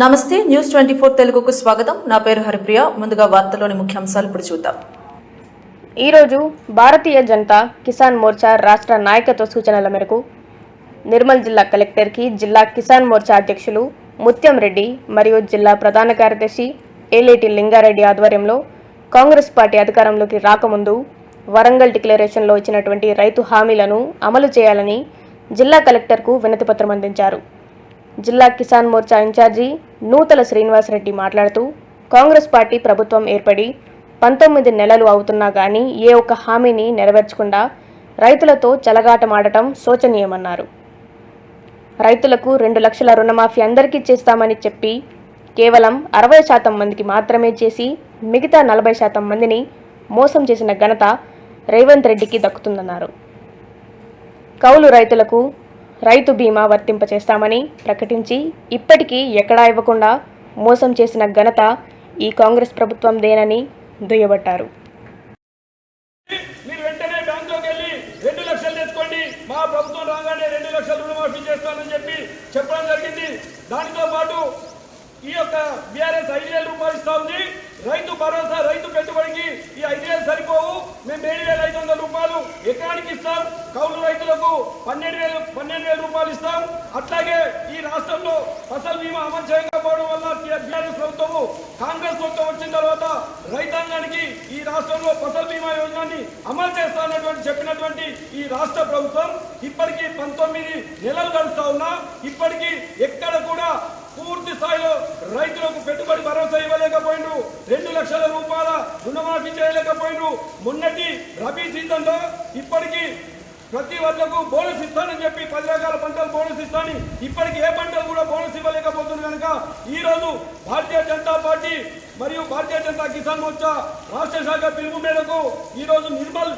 నమస్తే news twenty four తెలుగుకు స్వాగతం. నా పేరు హరిప్రియ. ముందుగా వార్తలోని ముఖ్యాంశాలు ఇప్పుడు చూద్దాం. ఈరోజు భారతీయ జనతా కిసాన్ మోర్చా రాష్ట్ర నాయకత్వ సూచనల మేరకు నిర్మల్ జిల్లా కలెక్టర్కి జిల్లా కిసాన్ మోర్చా అధ్యక్షులు ముత్యం రెడ్డి మరియు జిల్లా ప్రధాన కార్యదర్శి ఏలేటి లింగారెడ్డి ఆధ్వర్యంలో కాంగ్రెస్ పార్టీ అధికారంలోకి రాకముందు వరంగల్ డిక్లరేషన్లో ఇచ్చినటువంటి రైతు హామీలను అమలు చేయాలని జిల్లా కలెక్టర్కు వినతిపత్రం అందించారు. జిల్లా కిసాన్ మోర్చా ఇన్ఛార్జి నూతల శ్రీనివాసరెడ్డి మాట్లాడుతూ కాంగ్రెస్ పార్టీ ప్రభుత్వం ఏర్పడి పంతొమ్మిది నెలలు అవుతున్నా కానీ ఏ ఒక్క హామీని నెరవేర్చకుండా రైతులతో చెలగాటమాడటం శోచనీయమన్నారు. రైతులకు రెండు లక్షల రుణమాఫీ అందరికీ చేస్తామని చెప్పి కేవలం అరవై శాతం మందికి మాత్రమే చేసి మిగతా నలభై శాతం మందిని మోసం చేసిన ఘనత రేవంత్ రెడ్డికి దక్కుతుందన్నారు. కౌలు రైతులకు రైతు బీమా వర్తింపచేస్తామని ప్రకటించి ఇప్పటికీ ఎక్కడా ఇవ్వకుండా మోసం చేసిన ఘనత ఈ కాంగ్రెస్ ప్రభుత్వందేనని దుయ్యబట్టారు. మీరు వెంటనే బ్యాంకులోకి వెళ్ళి రెండు లక్షలు తెచ్చుకోండి. మా ప్రభుత్వం రాగానే రెండు లక్షలు రుణమాఫీ చేస్తానని చెప్పి చెప్పడం జరిగింది. దానితో పాటు ఈ యొక్క బీఆర్ఎస్ ఐదు వేల రూపాయలు ఇస్తా ఉంది. రైతు భరోసా రైతు ఈ ఐదు వేలు సరిపోవు మేము ఏడు వేల ఐదు వందల రూపాయలు ఎకరానికి ఇస్తాం కౌలు రైతులకు పన్నెండు వేలు పన్నెండు వేల రూపాయలు ఇస్తాం. అట్లాగే ఈ రాష్ట్రంలో ఫసల్ బీమా అమలు చేయకపోవడం వల్ల టీఆర్ఎస్ ప్రభుత్వము కాంగ్రెస్ ప్రభుత్వం వచ్చిన తర్వాత రైతాంగానికి ఈ రాష్ట్రంలో ఫసల్ బీమా యోజనాన్ని అమలు చేస్తానటువంటి చెప్పినటువంటి ఈ రాష్ట్ర ప్రభుత్వం ఇప్పటికీ పంతొమ్మిది నెలలు గడుస్తా ఉన్నా ఇప్పటికీ ఎక్కడ కూడా పూర్తి స్థాయిలో రైతులకు పెట్టుబడి భరోసా ఇవ్వలేకపోయిండ్రు రెండు లక్షల రూపాయల రుణమాఫీ చేయలేకపోయిండ్రు మొన్నటి రబీ సీజన్లో ఇప్పటికీ ప్రతి వాళ్ళకు బోనస్ ఇస్తానని చెప్పి పది రకాల పంటలు బోనస్ ఇస్తాను ఇప్పటికి ఏ పంటలు కూడా బోనస్ ఇవ్వలేకపోతుంది కనుక ఈ రోజు భారతీయ జనతా పార్టీ మరియు భారతీయ జనతా కిసాన్ మోర్చా రాష్ట్ర శాఖ పిలుపు మేరకు ఈ రోజు నిర్మల్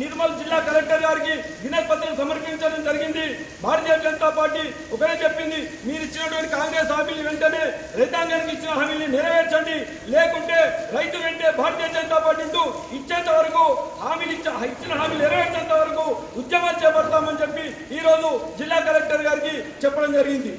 నిర్మల్ జిల్లా కలెక్టర్ గారికి వినతిపత్రం సమర్పించడం జరిగింది. భారతీయ జనతా పార్టీ ఒకరే చెప్పింది మీరు ఇచ్చినటువంటి కాంగ్రెస్ హామీలు వెంటనే రైతాంగానికి ఇచ్చిన హామీని నెరవేర్చండి. లేకుంటే రైతు వెంటే భారతీయ జనతా పార్టీ ఇచ్చేంత వరకు హామీలు ఇచ్చిన హామీలు నెరవేర్చేంత వరకు ఉద్యమాలు చేపడతామని చెప్పి ఈ రోజు జిల్లా కలెక్టర్ గారికి చెప్పడం జరిగింది.